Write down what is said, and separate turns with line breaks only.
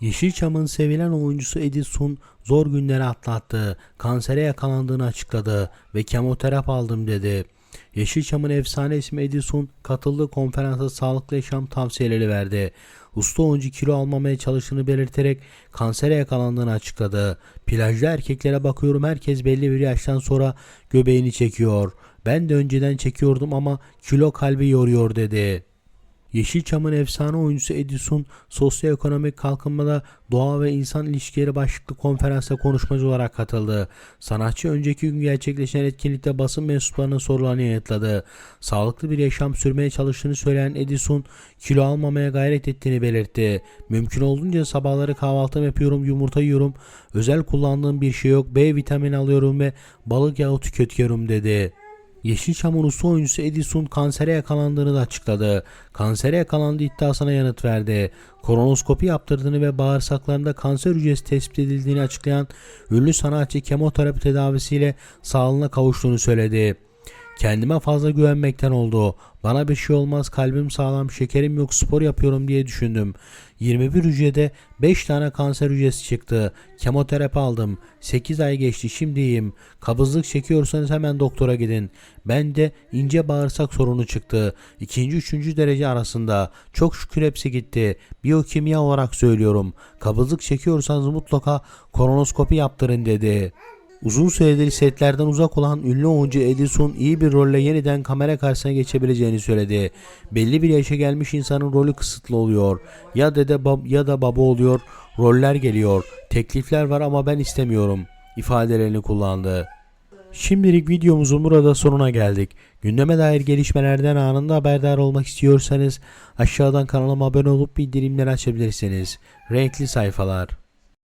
Yeşilçam'ın sevilen oyuncusu Edison zor günleri atlattı. Kansere yakalandığını açıkladı ve kemoterapi aldım dedi. Yeşilçam'ın efsane ismi Edison katıldığı konferansa sağlıklı yaşam tavsiyeleri verdi. Usta oyuncu kilo almamaya çalıştığını belirterek kansere yakalandığını açıkladı. Plajda erkeklere bakıyorum herkes belli bir yaştan sonra göbeğini çekiyor. Ben de önceden çekiyordum ama kilo kalbi yoruyor dedi. Yeşilçam'ın efsane oyuncusu Edison, sosyoekonomik kalkınmada doğa ve insan ilişkileri başlıklı konferansa konuşmacı olarak katıldı. Sanatçı önceki gün gerçekleşen etkinlikte basın mensuplarının sorularını yanıtladı. Sağlıklı bir yaşam sürmeye çalıştığını söyleyen Edison, kilo almamaya gayret ettiğini belirtti. Mümkün olduğunca sabahları kahvaltımı yapıyorum, yumurta yiyorum, özel kullandığım bir şey yok, B vitamini alıyorum ve balık yağı tüketiyorum dedi. Yeşilçam'ın usta oyuncusu Edison kansere yakalandığını da açıkladı. Kansere yakalandığı iddiasına yanıt verdi. Kolonoskopi yaptırdığını ve bağırsaklarında kanser hücresi tespit edildiğini açıklayan ünlü sanatçı kemoterapi tedavisiyle sağlığına kavuştuğunu söyledi. Kendime fazla güvenmekten oldu. Bana bir şey olmaz, kalbim sağlam, şekerim yok, spor yapıyorum diye düşündüm. 21 hücrede 5 tane kanser hücresi çıktı. Kemoterapi aldım. 8 ay geçti, şimdi iyiyim. Kabızlık çekiyorsanız hemen doktora gidin. Ben de ince bağırsak sorunu çıktı. İkinci, üçüncü derece arasında. Çok şükür hepsi gitti. Biyokimya olarak söylüyorum. Kabızlık çekiyorsanız mutlaka kolonoskopi yaptırın dedi. Uzun süredir setlerden uzak olan ünlü oyuncu Edison iyi bir rolle yeniden kamera karşısına geçebileceğini söyledi. Belli bir yaşa gelmiş insanın rolü kısıtlı oluyor. Ya dede bab ya da baba oluyor. Roller geliyor. Teklifler var ama ben istemiyorum ifadelerini kullandı. Şimdilik videomuzun burada sonuna geldik. Gündeme dair gelişmelerden anında haberdar olmak istiyorsanız aşağıdan kanalıma abone olup bildirimleri açabilirsiniz. Renkli sayfalar.